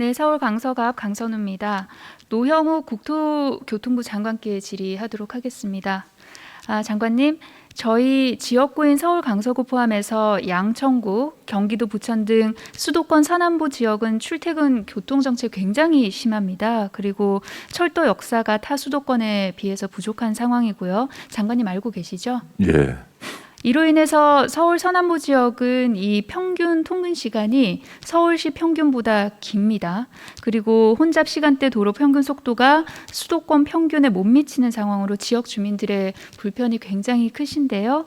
네, 서울 강서갑 강선우입니다. 노형우 국토교통부 장관께 질의하도록 하겠습니다. 아, 장관님, 저희 지역구인 서울 강서구 포함해서 양천구, 경기도 부천 등 수도권 서남부 지역은 출퇴근 교통 정체 굉장히 심합니다. 그리고 철도 역사가 타 수도권에 비해서 부족한 상황이고요. 장관님 알고 계시죠? 예, 이로 인해서 서울 서남부 지역은 이 평균 통근 시간이 서울시 평균보다 깁니다. 그리고 혼잡 시간대 도로 평균 속도가 수도권 평균에 못 미치는 상황으로 지역 주민들의 불편이 굉장히 크신데요.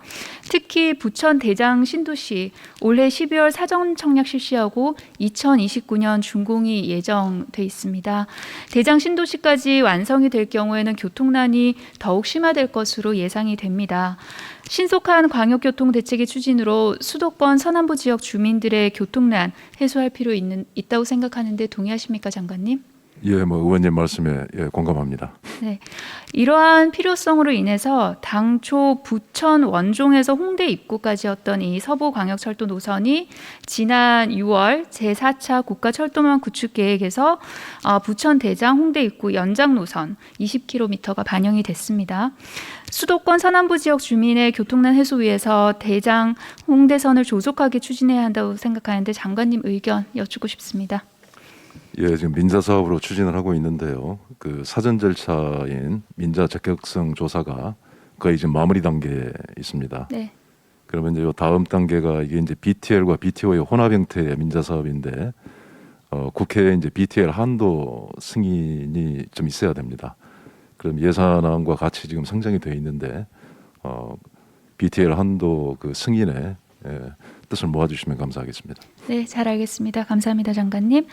특히 부천 대장 신도시 올해 12월 사전 청약 실시하고 2029년 준공이 예정돼 있습니다. 대장 신도시까지 완성이 될 경우에는 교통난이 더욱 심화될 것으로 예상이 됩니다. 신속한 광역교통 대책의 추진으로 수도권 서남부 지역 주민들의 교통난 해소할 필요 있는 있다고 생각하는데 동의하십니까, 장관님? 예, 뭐 의원님 말씀에 예, 공감합니다. 네. 이러한 필요성으로 인해서 당초 부천 원종에서 홍대 입구까지였던 이 서부광역철도 노선이 지난 6월 제4차 국가철도망 구축 계획에서 어, 부천 대장 홍대 입구 연장 노선 20km가 반영이 됐습니다. 수도권 서남부 지역 주민의 교통난 해소 위해서 대장 홍대선을 조속하게 추진해야 한다고 생각하는데 장관님 의견 여쭙고 싶습니다. 예, 지금 민자 사업으로 추진을 하고 있는데요. 그 사전 절차인 민자 적격성 조사가 거의 지금 마무리 단계에 있습니다. 네. 그러면 이제 요 다음 단계가 이게 이제 BTL과 BTO의 혼합 형태의 민자 사업인데 어, 국회에 이제 BTL 한도 승인이 좀 있어야 됩니다. 그럼 예산안과 같이 지금 상정이 돼 있는데 어, BTL 한도 그 승인에 예, 뜻을 모아주시면 감사하겠습니다. 네, 잘 알겠습니다. 감사합니다, 장관님.